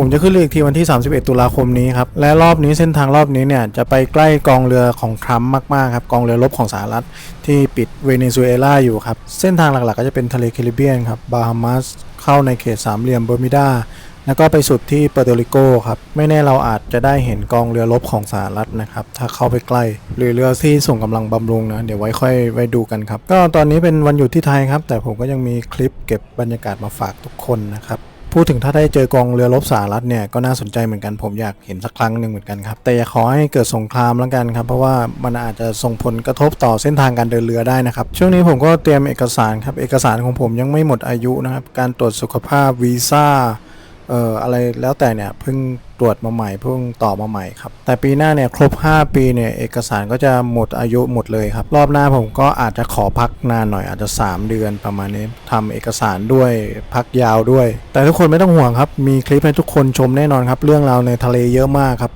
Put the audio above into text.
ผมจะขึ้นเรืออีกทีวันที่ 31 ตุลาคมนี้ครับ และรอบนี้เส้นทางรอบนี้เนี่ยจะไปใกล้กองเรือของทรัมป์มากๆครับกองเรือรบของสหรัฐที่ปิดเวเนซุเอลาอยู่ครับ เส้นทางหลักๆ ก็จะเป็นทะเลแคริบเบียนครับบาฮามาสเข้าในเขตสามเหลี่ยมเบอร์มิดาแล้วก็ไปสุดที่เปอร์โตริโกครับ ไม่แน่เราอาจจะได้เห็นกองเรือรบของสหรัฐนะครับ ถ้าเข้าไปใกล้ หรือเรือที่ส่งกำลังบำรุงนะ เดี๋ยวไว้ค่อยไว้ดูกันครับ ก็ตอนนี้เป็นวันหยุดที่ไทยครับ แต่ผมก็ยังมีคลิปเก็บบรรยากาศมาฝากทุกคนนะครับ พูดถึงถ้าได้เจอกองเรือรบสหรัฐเนี่ยก็น่าสนใจเหมือนกันผมอยากเห็นสักครั้งหนึ่งเหมือนกันครับ แต่อย่าขอให้เกิดสงครามแล้วกันครับเพราะว่ามันอาจจะส่งผลกระทบต่อเส้นทางการเดินเรือได้นะครับ ช่วงนี้ผมก็เตรียมเอกสารครับเอกสารของผมยังไม่หมดอายุนะครับการตรวจสุขภาพวีซ่า เอ่ออะไรแล้วแต่เนี่ยเพิ่งตรวจมาใหม่เพิ่งต่อมาใหม่ครับ แต่ปีหน้าเนี่ยครบ 5 ปีเนี่ยเอกสารก็จะหมดอายุหมดเลยครับ รอบหน้าผมก็อาจจะขอพักนานหน่อยอาจจะ 3 เดือนประมาณนี้ทำเอกสารด้วยพักยาวด้วย แต่ทุกคนไม่ต้องห่วงครับ มีคลิปให้ทุกคนชมแน่นอนครับ เรื่องราวในทะเลเยอะมากครับ